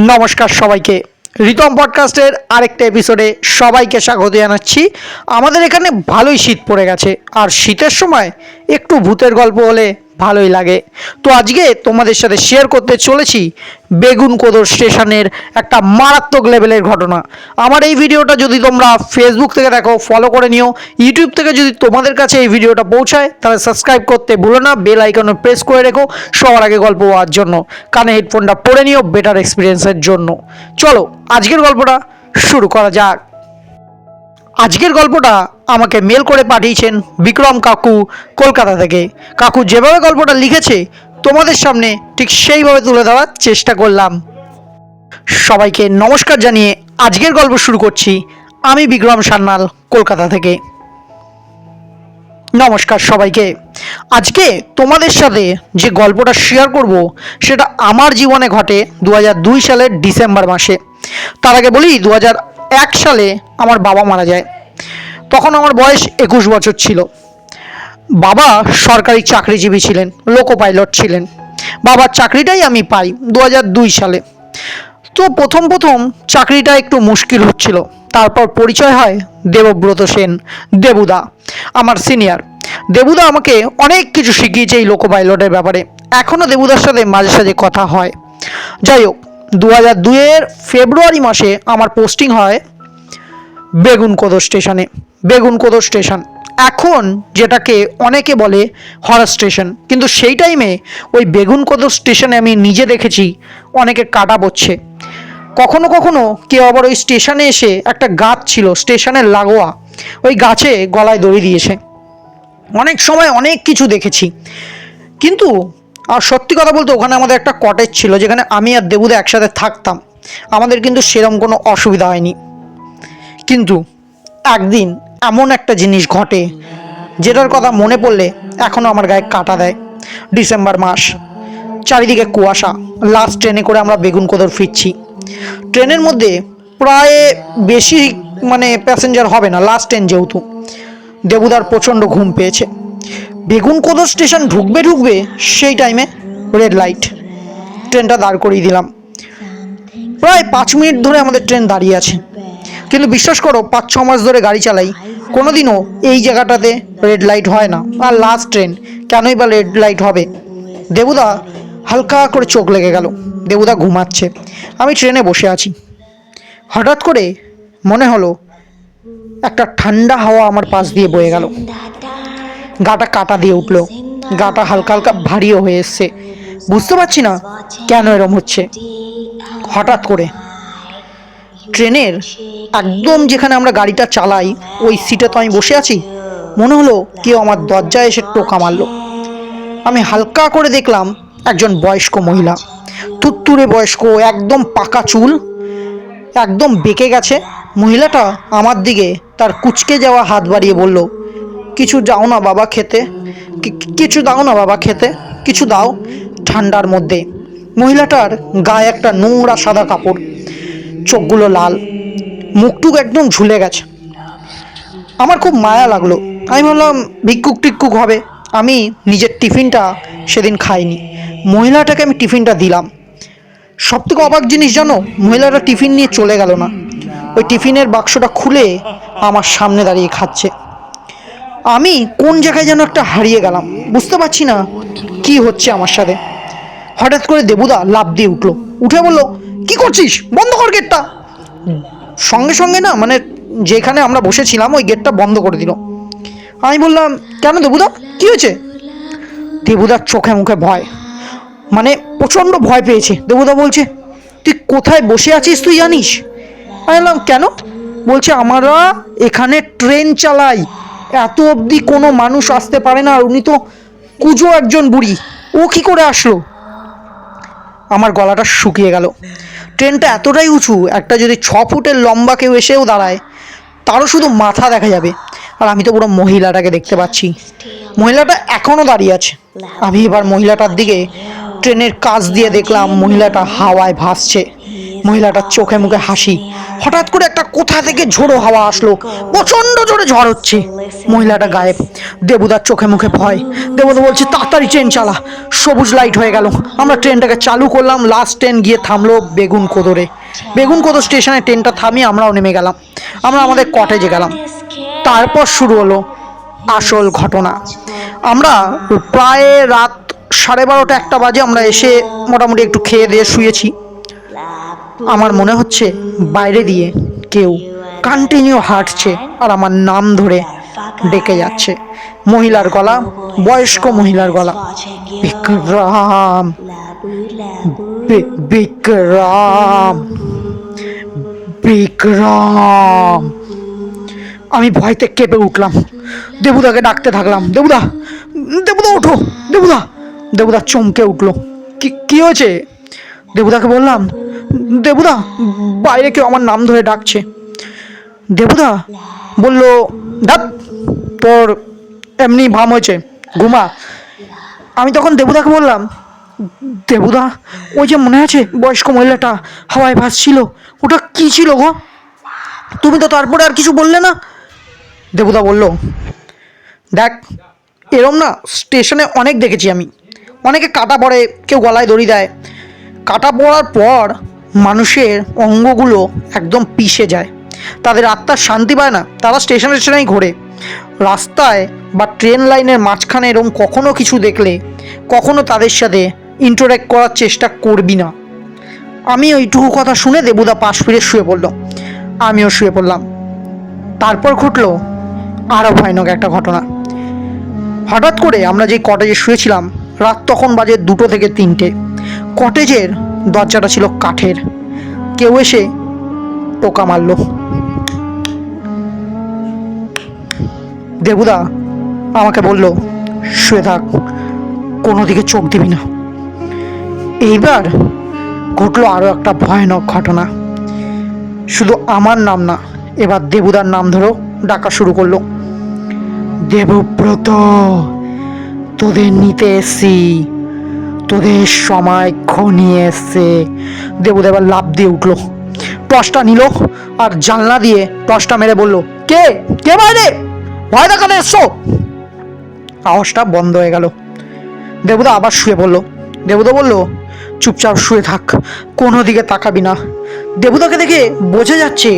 নমস্কার সবাইকে। রিতম পডকাস্টের আরেকটা এপিসোডে সবাইকে স্বাগত জানাচ্ছি। আমাদের এখানে ভালোই শীত পড়ে গেছে। আর শীতের সময় একটু ভূতের গল্প হলে ভালোই লাগে। তো আজকে তোমাদের সাথে শেয়ার করতে চলেছি বেগুন কোদর স্টেশনের একটা মারাত্মক লেভেলের ঘটনা। আমার এই ভিডিওটা যদি তোমরা ফেসবুক থেকে দেখো ফলো করে নিও। ইউটিউব থেকে যদি তোমাদের কাছে এই ভিডিওটা পৌঁছায়, তাহলে সাবস্ক্রাইব করতে ভুলো না বেল আইকনে প্রেস করে রেখো সবার আগে গল্প হওয়ার জন্য। কানে হেডফোনটা পরে নিও বেটার এক্সপিরিয়েন্সের জন্য। চলো, আজকের গল্পটা শুরু করা যাক। আজকের গল্পটা আমাকে মেল করে পাঠিয়েছেন বিক্রম কাকু কলকাতা থেকে। কাকু যেভাবে গল্পটা লিখেছে, তোমাদের সামনে ঠিক সেইভাবে তুলে ধরার চেষ্টা করলাম। সবাইকে নমস্কার জানিয়ে আজকের গল্প শুরু করছি। আমি বিক্রম সান্যাল, কলকাতা থেকে। নমস্কার সবাইকে। আজকে তোমাদের সাথে যে গল্পটা শেয়ার করব, সেটা আমার জীবনে ঘটে দু হাজার দুই সালের ডিসেম্বর মাসে। তার আগে বলি দু হাজার এক সালে আমার বাবা মারা যায়। তখন আমার বয়স একুশ বছর ছিল। বাবা সরকারি চাকরিজীবী ছিলেন লোকো পাইলট ছিলেন। বাবার চাকরিটাই আমি পাই দু দুই সালে। তো প্রথম প্রথম চাকরিটা একটু মুশকিল হচ্ছিল। তারপর পরিচয় হয় দেবব্রত সেন, দেবুদা, আমার সিনিয়র। দেবুদা আমাকে অনেক কিছু শিখিয়েছে এই লোকো পাইলটের ব্যাপারে। এখনও দেবুদার সাথে মাঝে সাঝে কথা হয়। যাই হোক দু হাজার দুইয়ের ফেব্রুয়ারি মাসে আমার পোস্টিং হয় বেগুনকোদর স্টেশনে বেগুনকোদর স্টেশন। এখন যেটাকে অনেকে বলে হরার স্টেশন, কিন্তু সেই টাইমে ওই বেগুনকোদর স্টেশনে আমি নিজে দেখেছি, অনেকে কাটা পড়ছে কখনো কখনো কেউ আবার ওই স্টেশনে এসে একটা গাছ ছিল, স্টেশনের লাগোয়া, ওই গাছে গলায় দড়ি দিয়েছে। অনেক সময় অনেক কিছু দেখেছি। কিন্তু আর সত্যি কথা বলতে ওখানে আমাদের একটা কটেজ ছিল যেখানে আমি আর দেবুদা একসাথে থাকতাম। আমাদের কিন্তু সেরম কোনো অসুবিধা হয়নি। কিন্তু একদিন এমন একটা জিনিস ঘটে, যেটার কথা মনে পড়লে এখনও আমার গায়ে কাটা দেয়। ডিসেম্বর মাস, চারিদিকে কুয়াশা। লাস্ট ট্রেনে করে আমরা বেগুন কোদর ফিরছি। ট্রেনের মধ্যে প্রায় বেশি মানে প্যাসেঞ্জার হবে না লাস্ট ট্রেন যেহেতু। দেবুদার প্রচণ্ড ঘুম পেয়েছে। বেগুন কোদর স্টেশন ঢুকবে ঢুকবে সেই টাইমে রেড লাইট ট্রেনটা দাঁড় করিয়ে দিলাম। প্রায় পাঁচ মিনিট ধরে আমাদের ট্রেন দাঁড়িয়ে আছে। কিন্তু বিশ্বাস করো, পাঁচ ছ মাস ধরে গাড়ি চালাই, কোনোদিনও এই জায়গাটাতে রেড লাইট হয় না। আর লাস্ট ট্রেন কেনই বা রেড লাইট হবে? দেবুদা হালকা করে চোখ লেগে গেল। দেবুদা ঘুমাচ্ছে। আমি ট্রেনে বসে আছি। হঠাৎ করে মনে হলো, একটা ঠান্ডা হাওয়া আমার পাশ দিয়ে বয়ে গেল। গাটা কাটা দিয়ে উঠল। গাটা হালকা হালকা ভারীও হয়ে এসছে। বুঝতে পারছি না কেন এরম হচ্ছে। হঠাৎ করে ট্রেনের একদম যেখানে আমরা গাড়িটা চালাই, ওই সিটে তো আমি বসে আছি, মনে হলো কেউ আমার দরজায় এসে টোকা মারলো। আমি হালকা করে দেখলাম একজন বয়স্ক মহিলা। তুত্তুরে বয়স্ক, একদম পাকা চুল, একদম বেঁকে গেছে। মহিলাটা আমার দিকে তার কুচকে যাওয়া হাত বাড়িয়ে বলল কিছু দাও না বাবা খেতে। কিছু দাও না বাবা খেতে। কিছু দাও ঠান্ডার মধ্যে। মহিলাটার গায়ে একটা নোংরা সাদা কাপড়। চোখগুলো লাল। মুখটুক একদম ঝুলে গেছে। আমার খুব মায়া লাগল। আমি ভাবলাম, ভিক্ষুক টিক্ষুক হবে। আমি নিজের টিফিনটা সেদিন খাইনি। মহিলাটাকে আমি টিফিনটা দিলাম। সব থেকে অবাক জিনিস জানো মহিলাটা টিফিন নিয়ে চলে গেল না। ওই টিফিনের বাক্সটা খুলে আমার সামনে দাঁড়িয়ে খাচ্ছে। আমি কোন জায়গায় যেন একটা হারিয়ে গেলাম, বুঝতে পারছি না কি হচ্ছে আমার সাথে। হঠাৎ করে দেবুদা লাভ দিয়ে উঠল, উঠে বলল, কি করছিস? বন্ধ কর গেটটা সঙ্গে সঙ্গে না মানে যেখানে আমরা বসেছিলাম, ওই গেটটা বন্ধ করে দিল। আমি বললাম, কেন দেবুদা? কি হয়েছে? দেবুদার চোখে মুখে ভয় মানে প্রচণ্ড ভয় পেয়েছে। দেবুদা বলছে, তুই কোথায় বসে আছিস তুই জানিস? আমি বললাম, কেন? বলছে, আমরা এখানে ট্রেন চালাই। এত অবধি কোনো মানুষ আসতে পারে না, আর উনি তো কুজো একজন বুড়ি। ও কি করে আসলো? আমার গলাটা শুকিয়ে গেল। ট্রেনটা এতটাই উঁচু, একটা যদি ছ ফুটের লম্বা কেউ এসেও দাঁড়ায়, তারও শুধু মাথা দেখা যাবে। আর আমি তো পুরো মহিলাটাকে দেখতে পাচ্ছি। মহিলাটা এখনও দাঁড়িয়ে আছে। আমি এবার মহিলাটার দিকে ট্রেনের কাজ দিয়ে দেখলাম, মহিলাটা হাওয়ায় ভাসছে। মহিলাটার চোখে মুখে হাসি। হঠাৎ করে একটা কোথা থেকে ঝোড়ো হাওয়া আসলো। প্রচণ্ড জোরে ঝড় হচ্ছে। মহিলাটা গায়েব। দেবুদার চোখে মুখে ভয়। দেবদা বলছে, তাড়াতাড়ি ট্রেন চালা। সবুজ লাইট হয়ে গেল। আমরা ট্রেনটাকে চালু করলাম। লাস্ট ট্রেন গিয়ে থামলো বেগুন কোদরে। বেগুন কোদর স্টেশনে ট্রেনটা থামিয়ে আমরাও নেমে গেলাম। আমরা আমাদের কটেজে গেলাম। তারপর শুরু হলো আসল ঘটনা। আমরা প্রায় রাত সাড়ে বারোটা একটা বাজে আমরা এসে মোটামুটি একটু খেয়ে দিয়ে শুয়েছি। আমার মনে হচ্ছে বাইরে দিয়ে কেউ কন্টিনিউ হাঁটছে আর আমার নাম ধরে ডেকে যাচ্ছে। মহিলার গলা, বয়স্ক মহিলার গলা। বিক্রম। বিক্রম। বিক্রম। আমি ভয়তে কেঁপে উঠলাম। দেবুদাকে ডাকতে থাকলাম। দেবুদা দেবুদা ওঠো। দেবুদা দেবুদা চমকে উঠল। কি কি হয়েছে? দেবুদাকে বললাম দেবুদা, বাইরে কেউ আমার নাম ধরে ডাকছে। দেবুদা বলল ডাক তোর এমনি ভাম হয়েছে, ঘুমা। আমি তখন দেবুদাকে বললাম, দেবুদা, ওই যে মনে আছে বয়স্ক মহিলাটা হাওয়ায় ভাসছিল, ওটা কি ছিল গো? তুমি তো তারপরে আর কিছু বললে না? দেবুদা বলল, দেখ, এরম না স্টেশনে অনেক দেখেছি আমি। অনেকে কাটা পড়ে কেউ গলায় দড়ি দেয়। কাটা পড়ার পর মানুষের অঙ্গগুলো একদম পিষে যায়। তাদের আত্মার শান্তি পায় না, তারা স্টেশনে স্টেশনেই ঘোরে। রাস্তায় বা ট্রেন লাইনের মাঝখানে এরকম কখনো কিছু দেখলে কখনো তাদের সাথে ইন্টারেক্ট করার চেষ্টা করবি না। আমি ওইটুকু কথা শুনে দেবুদা পাশ ফিরে শুয়ে পড়ল। আমিও শুয়ে পড়লাম। তারপর ঘটলো আরও ভয়ানক একটা ঘটনা। হঠাৎ করে আমরা যে কটেজে শুয়েছিলাম, রাত তখন বাজে দুটো থেকে তিনটে। কটেজের দরজাটা ছিল কাঠের। কেউ এসে টোকা মারল। দেবুদা আমাকে বলল, শুয়ে থাক কোনো দিকে চোখ দিবি না। এইবার ঘটলো আরও একটা ভয়ানক ঘটনা। শুধু আমার নাম না, এবার দেবুদার নাম ধরো ডাকা শুরু করল। দেবব্রত, তোদের নিতে এসছি। তোদের সময় ঘনিয়ে এসছে। দেবুদা এবার লাভ দিয়ে উঠল, টসটা নিল আর জানলা দিয়ে টসটা মেরে বলল, কে? কে বাইরে? ভয় দেখাতে এসছো? আওয়াজটা বন্ধ হয়ে গেল। দেবুদা আবার শুয়ে পড়ল। দেবুদা বলল, চুপচাপ শুয়ে থাক, কোনো দিকে তাকাবি না। দেবুদাকে দেখে বোঝা যাচ্ছে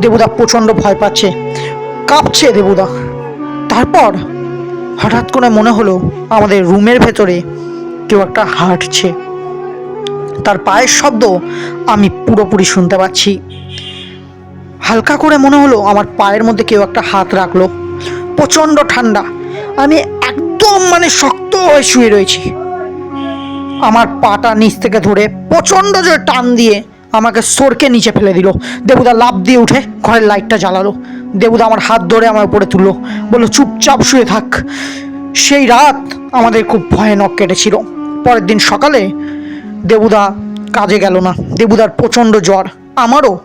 দেবুদা প্রচণ্ড ভয় পাচ্ছে। কাঁপছে দেবুদা। তারপর হঠাৎ করে মনে হলো আমাদের রুমের ভেতরে কেউ একটা হাঁটছে। তার পায়ের শব্দ আমি পুরোপুরি শুনতে পাচ্ছি। হালকা করে মনে হলো আমার পায়ের মধ্যে কেউ একটা হাত রাখল। প্রচণ্ড ঠান্ডা। আমি একদম মানে শক্ত হয়ে শুয়ে রয়েছি। আমার পাটা নিচ থেকে ধরে প্রচণ্ড জোরে টান দিয়ে আমাকে সরকে নিচে ফেলে দিল। দেবুদা লাভ দিয়ে উঠে ঘরের লাইটটা জ্বালালো। দেবুদা আমার হাত ধরে আমার উপরে তুললো। বলল, চুপচাপ শুয়ে থাক। সেই রাত আমাদের খুব ভয়ানক কেটেছিল। পরের দিন সকালে দেবুদা কাজে গেল না। দেবুদার প্রচণ্ড জ্বর। আমারও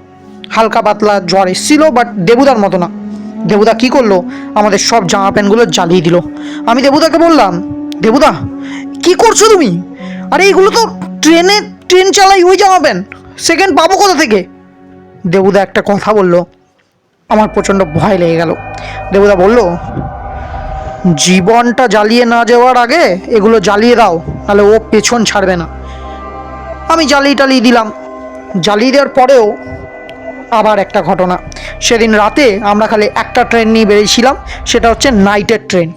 হালকা পাতলা জ্বর এসেছিল বাট দেবুদার মতো না। দেবুদা কি করল? আমাদের সব জামা প্যান্টগুলো জ্বালিয়ে দিল। আমি দেবুদাকে বললাম, দেবুদা, কি করছ তুমি? আরে এইগুলো তো ট্রেনে, ট্রেন চালাই ওই জামা প্যান্ট। সেকেন্ড পাবো কোথা থেকে? দেবুদা একটা কথা বলল। আমার প্রচণ্ড ভয় লেগে গেল। দেবুদা বলল জীবনটা জ্বালিয়ে না যাওয়ার আগে এগুলো জ্বালিয়ে দাও তাহলে ও পেছন ছাড়বে না। আমি জ্বালিয়ে টালিয়ে দিলাম। জ্বালিয়ে দেওয়ার পরেও আবার একটা ঘটনা। সেদিন রাতে আমরা খালি একটা ট্রেন নিয়ে বেরিয়েছিলাম, সেটা হচ্ছে নাইটের ট্রেন।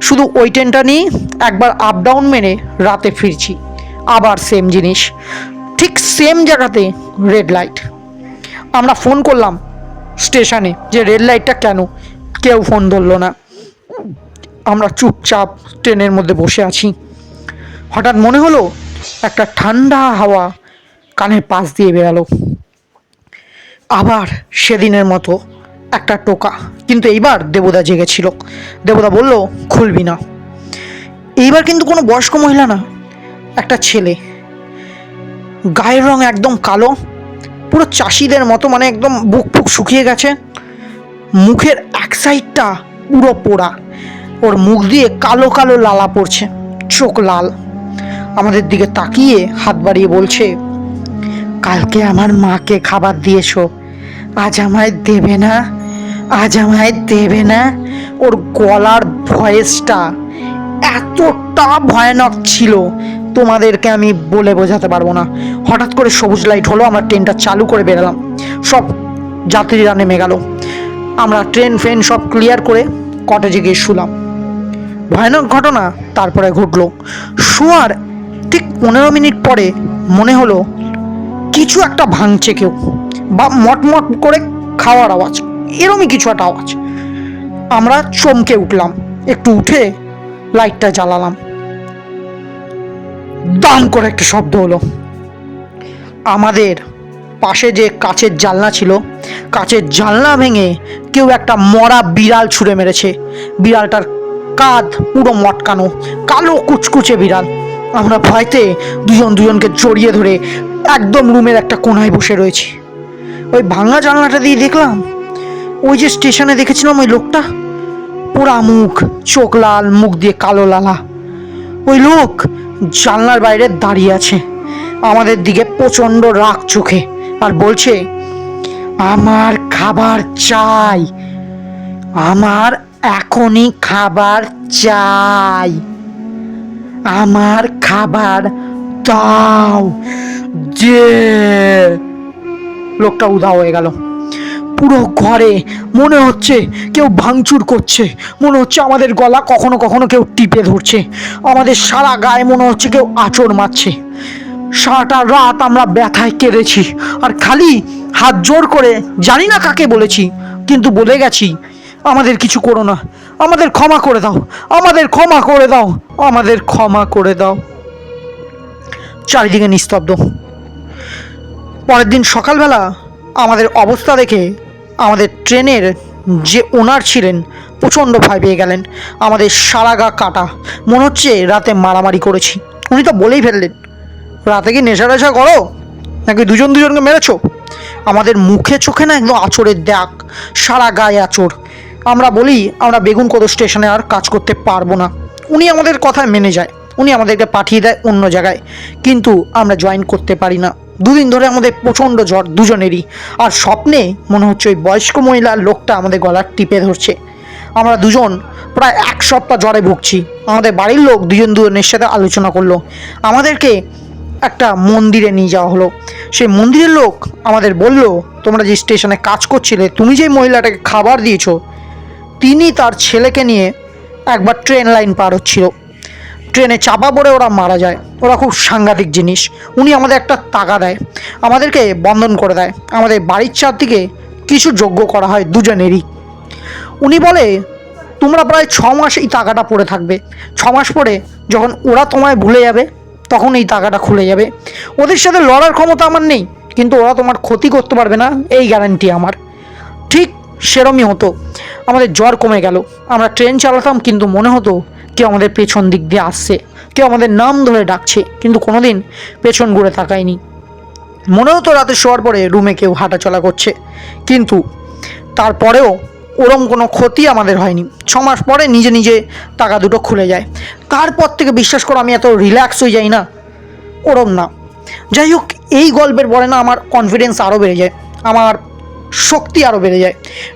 শুধু ওই ট্রেনটা নিয়ে একবার আপ ডাউন মেরে রাতে ফিরছি। আবার সেম জিনিস। ঠিক সেম জায়গাতে রেড লাইট আমরা ফোন করলাম স্টেশনে যে রেড লাইটটা কেন? কেউ ফোন ধরলো না। আমরা চুপচাপ ট্রেনের মধ্যে বসে আছি। হঠাৎ মনে হলো একটা ঠান্ডা হাওয়া কানের পাশ দিয়ে বেরালো। আবার সেদিনের মতো একটা টোকা, কিন্তু এইবার দেবদা জেগেছিল। দেবদা বলল, খুলবি না। এইবার কিন্তু কোনো বয়স্ক মহিলা না, একটা ছেলে। গায়ের রং একদম কালো, পুরো চাষিদের মতো মানে একদম বুক ফুক শুকিয়ে গেছে। মুখের এক সাইডটা পুরো পোড়া। ওর মুখ দিয়ে কালো কালো লালা পড়ছে, চোখ লাল। আমাদের দিকে তাকিয়ে হাত বাড়িয়ে বলছে, কালকে আমার মাকে খাবার দিয়েছ, আজ আমায় দেবে না, আজ আমায় দেবে না। ওর গলার ভয়েসটা এতটা ভয়ানক ছিল, তোমাদেরকে আমি বলে বোঝাতে পারব না। হঠাৎ করে সবুজ লাইট হলো, আমরা ট্রেনটা চালু করে বেরালাম। সব যাত্রীরা নেমে গেল। আমরা ট্রেন ফ্রেন সব ক্লিয়ার করে কটেজে গিয়ে শুলাম। ভয়ানক ঘটনা তারপরে ঘটলো। শোয়ার ঠিক পনেরো মিনিট পরে মনে হলো কিছু একটা ভাঙছে কেউ, বা মটমট করে খাওয়ার আওয়াজ, এরমই কিছু একটা আওয়াজ। আমরা চমকে উঠলাম, একটু উঠে লাইটটা জ্বালালাম। দাম করে একটা শব্দ হলো। আমাদের পাশে যে কাচের জানলা ছিল, কাচের জানলা ভেঙে কেউ একটা মরা বিড়াল ছুঁড়ে মেরেছে। বিড়ালটার কাঁধ পুরো মটকানো, কালো কুচকুচে বিড়াল। আমরা ভয়তে দুজন দুজনকে জড়িয়ে ধরে একদম রুমের একটা কোনায় বসে রয়েছি। ওই ভাঙা জানলাটা দিয়ে দেখলাম? ওই যে স্টেশনে দেখেছিলাম ওই লোকটা? পোড়া মুখ চোখ লাল, মুখ দিয়ে কালো লালা। ওই লোক জানলার বাইরে দাঁড়িয়ে আছে, আমাদের দিকে প্রচণ্ড রাগ চোখে আর বলছে, আমার খাবার চাই, আমার এখনই খাবার চাই। আমার খাবার দাও। যে লোকটা উধাও হয়ে গেল। পুরো ঘরে মনে হচ্ছে কেউ ভাঙচুর করছে। মনে হচ্ছে আমাদের গলা কখনো কখনো কেউ টিপে ধরছে। আমাদের সারা গায়ে মনে হচ্ছে কেউ আঁচড় মারছে। সারাটা রাত আমরা ব্যথায় কেঁদেছি। আর খালি হাত জোর করে জানি না কাকে বলেছি, কিন্তু বলে গেছি আমাদের কিছু করো না। আমাদের ক্ষমা করে দাও। আমাদের ক্ষমা করে দাও। আমাদের ক্ষমা করে দাও। চারিদিকে নিস্তব্ধ। পরের দিন সকালবেলা আমাদের অবস্থা দেখে আমাদের ট্রেনের যে ওনার ছিলেন, প্রচণ্ড ভয় পেয়ে গেলেন। আমাদের সারা গা কাটা। মনে হচ্ছে রাতে মারামারি করেছি। উনি তো বলেই ফেললেন, রাতে কি নেশা টেশা করো? নাকি দুজন দুজনকে মেরেছো? আমাদের মুখে চোখে না একদম আচরের দাগ, সারা গায়ে আচর আমরা বলি, আমরা বেগুন বেগুনকোদ স্টেশনে আর কাজ করতে পারব না। উনি আমাদের কথায় মেনে যায়, উনি আমাদেরকে পাঠিয়ে দেয় অন্য জায়গায়। কিন্তু আমরা জয়েন করতে পারি না। দুদিন ধরে আমাদের প্রচণ্ড জ্বর দুজনেরই। আর স্বপ্নে মনে হচ্ছে ওই বয়স্ক মহিলার লোকটা আমাদের গলার টিপে ধরছে। আমরা দুজন প্রায় এক সপ্তাহ জ্বরে ভুগছি। আমাদের বাড়ির লোক দুজন দুজনের সাথে আলোচনা করল। আমাদেরকে একটা মন্দিরে নিয়ে যাওয়া হলো। সেই মন্দিরের লোক আমাদের বলল, তোমরা যে স্টেশনে কাজ করছিলে, তুমি যে মহিলাটাকে খাবার দিয়েছ তিনি তার ছেলেকে নিয়ে একবার ট্রেন লাইন পার হচ্ছিল। ট্রেনে চাপা পড়ে ওরা মারা যায়। ওরা খুব সাংঘাতিক জিনিস। উনি আমাদের একটা টাকা দেয়। আমাদেরকে বন্ধন করে দেয়। আমাদের বাড়ির চারদিকে কিছু যোগ্য করা হয় দুজনেরই। উনি বলে, তোমরা প্রায় ছ মাস এই টাকাটা পড়ে থাকবে। ছ মাস পরে যখন ওরা তোমায় ভুলে যাবে, তখন এই টাকাটা খুলে যাবে। ওদের সাথে লড়ার ক্ষমতা আমার নেই, কিন্তু ওরা তোমার ক্ষতি করতে পারবে না, এই গ্যারান্টি আমার। ঠিক সেরমই হতো। আমাদের জ্বর কমে গেল। আমরা ট্রেন চালাতাম, কিন্তু মনে হতো কেউ আমাদের পেছন দিক দিয়ে আসছে। কেউ আমাদের নাম ধরে ডাকছে, কিন্তু কোনোদিন পেছন ঘুরে তাকায়নি। মনে হতো রাতে শোয়ার পরে রুমে কেউ হাঁটাচলা করছে, কিন্তু তারপরেও ওরম কোনো ক্ষতি আমাদের হয়নি। ছ মাস পরে নিজে নিজে টাকা দুটো খুলে যায়। তারপর থেকে বিশ্বাস করো, আমি এত রিল্যাক্স হয়ে যাই না। ওরম না। যাই হোক, এই গল্পের পরে না আমার কনফিডেন্স আরও বেড়ে যায়। আমার শক্তি আরও বেড়ে যায়,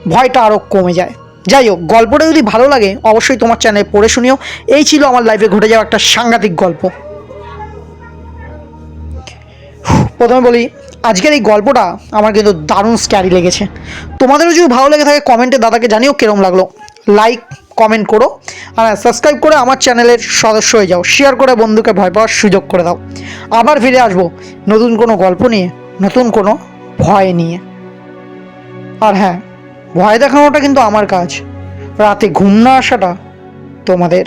ভয়টা আরও কমে যায়। যাই হোক, গল্পটা যদি ভালো লাগে, অবশ্যই তোমার চ্যানেলে পড়ে শুনিও। এই ছিল আমার লাইফে ঘটে যাওয়া একটা সাংঘাতিক গল্প। প্রথমে বলি, আজকের এই গল্পটা আমার কিন্তু দারুণ স্ক্যারি লেগেছে। তোমাদেরও যদি ভালো লেগে থাকে কমেন্টে দাদাকে জানিও কিরম লাগল। লাইক কমেন্ট করো। আর সাবস্ক্রাইব করে আমার চ্যানেলের সদস্য হয়ে যাও। শেয়ার করে বন্ধুকে ভয় পাওয়ার সুযোগ করে দাও। আবার ফিরে আসব নতুন কোনো গল্প নিয়ে, নতুন কোনো ভয় নিয়ে। আর হ্যাঁ ভয় দেখানোটা কিন্তু আমার কাজ। রাতে ঘুম না আসাটা তোমাদের।